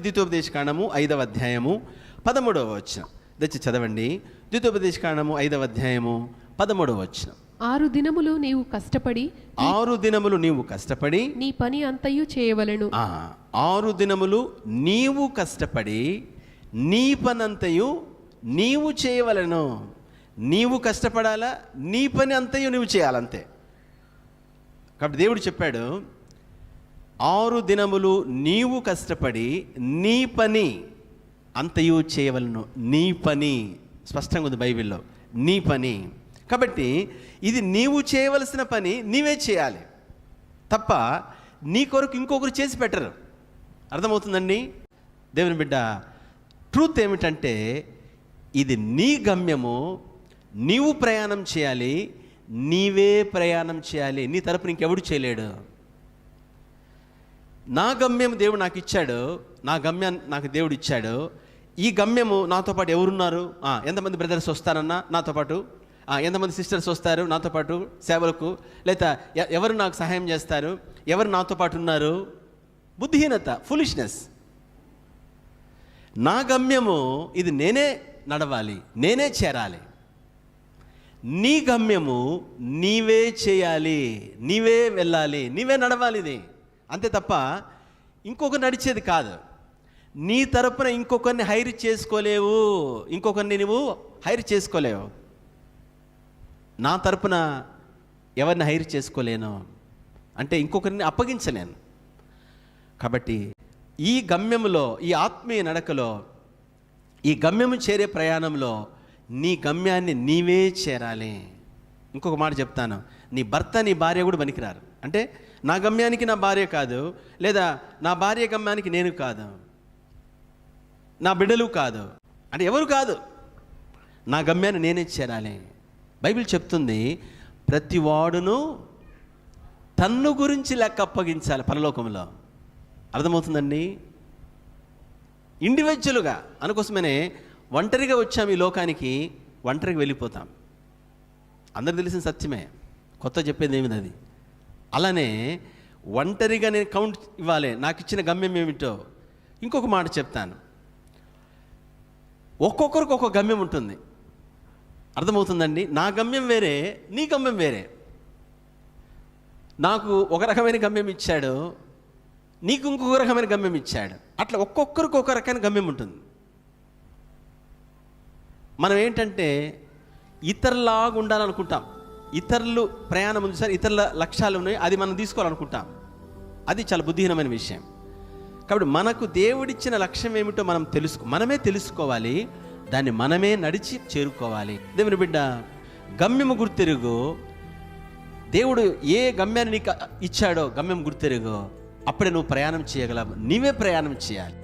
ద్వితోపదేశ కాండము ఐదవ అధ్యాయము పదమూడవ వచ్చిన దచ్చి చదవండి. ద్వితోపదేశ కాండము ఐదవ అధ్యాయము పదమూడవ వచ్చిన ఆరు దినములు నీవు కష్టపడి ఆరు దినములు నీవు కష్టపడి నీ పని అంతయు చేయవలెను. ఆ, ఆరు దినములు నీవు కష్టపడి నీ పనంతయు నీవు చేయవలను. నీవు కష్టపడాలా? నీ పని అంతయు నీవు చేయాలంతే. కాబట్టి దేవుడు చెప్పాడు ఆరు దినములు నీవు కష్టపడి నీ పని అంతయు చేయవలను. నీ పని. స్పష్టంగా ఉంది బైబిల్లో. నీ పని. కాబట్టి ఇది నీవు చేయవలసిన పని నీవే చేయాలి. తప్ప నీ కొరకు ఇంకొకరు చేసి పెట్టరు. అర్థమవుతుందండి? దేవుని బిడ్డ ట్రూత్ ఏమిటంటే ఇది నీ గమ్యము నీవు ప్రయాణం చేయాలి నీవే ప్రయాణం చేయాలి. నీ తరపున ఇంకెవడు చేయలేడు. నా గమ్యం దేవుడు నాకు ఇచ్చాడు నా గమ్యాన్ని నాకు దేవుడు ఇచ్చాడు. ఈ గమ్యము నాతో పాటు ఎవరున్నారు? ఎంతమంది బ్రదర్స్ వస్తారన్నా నాతో పాటు? ఎంతమంది సిస్టర్స్ వస్తారు నాతో పాటు సేవలకు? లేదా ఎవరు నాకు సహాయం చేస్తారు? ఎవరు నాతో పాటు ఉన్నారు? బుద్ధిహీనత ఫులిష్నెస్. నా గమ్యము ఇది నేనే నడవాలి నేనే చేరాలి. నీ గమ్యము నీవే చేయాలి నీవే వెళ్ళాలి నీవే నడవాలి ఇది. అంతే తప్ప ఇంకొకరు నడిచేది కాదు. నీ తరపున ఇంకొకరిని హైర్ చేసుకోలేవు. ఇంకొకరిని నువ్వు హైర్ చేసుకోలేవు. నా తరపున ఎవరిని హైర్ చేసుకోలేను? అంటే ఇంకొకరిని అప్పగించలేను. కాబట్టి ఈ గమ్యములో ఈ ఆత్మీయ నడకలో ఈ గమ్యము చేరే ప్రయాణంలో నీ గమ్యాన్ని నీవే చేరాలి. ఇంకొక మాట చెప్తాను. నీ భర్త నీ భార్య కూడా పనికిరారు. అంటే నా గమ్యానికి నా భార్య కాదు లేదా నా భార్య గమ్యానికి నేను కాదు నా బిడ్డలు కాదు. అంటే ఎవరు కాదు? నా గమ్యాన్ని నేనే చేరాలి. బైబిల్ చెప్తుంది ప్రతి వాడును తన్ను గురించి లెక్క అప్పగించాలి పరలోకంలో. అర్థమవుతుందండి? ఇండివిజువల్గా అందుకోసమనే ఒంటరిగా వచ్చాము ఈ లోకానికి ఒంటరిగా వెళ్ళిపోతాం. అందరికి తెలిసిన సత్యమే. కొత్త చెప్పేది ఏమిది అది? అలానే ఒంటరిగా నేను కౌంట్ ఇవ్వాలి. నాకు ఇచ్చిన గమ్యం ఏమిటో ఇంకొక మాట చెప్తాను. ఒక్కొక్కరికి ఒక్కొక్క గమ్యం ఉంటుంది. అర్థమవుతుందండి? నా గమ్యం వేరే నీ గమ్యం వేరే. నాకు ఒక రకమైన గమ్యం ఇచ్చాడు నీకు ఇంకొక రకమైన గమ్యం ఇచ్చాడు. అట్లా ఒక్కొక్కరికి ఒక రకమైన గమ్యం ఉంటుంది. మనం ఏంటంటే ఇతరులాగా ఉండాలనుకుంటాం ఇతరులు ప్రయాణం ఉంది సార్ ఇతరుల లక్ష్యాలు ఉన్నాయి అది మనం తీసుకోవాలనుకుంటాం. అది చాలా బుద్ధిహీనమైన విషయం. కాబట్టి మనకు దేవుడిచ్చిన లక్ష్యం ఏమిటో మనం తెలుసుకో మనమే తెలుసుకోవాలి దాన్ని మనమే నడిచి చేరుకోవాలి. దేవుని బిడ్డ గమ్యము గుర్తెరుగు. దేవుడు ఏ గమ్యాన్ని నీకు ఇచ్చాడో గమ్యం గుర్తెరుగో. అప్పుడే నువ్వు ప్రయాణం చేయగలవు నీవే ప్రయాణం చేయాలి.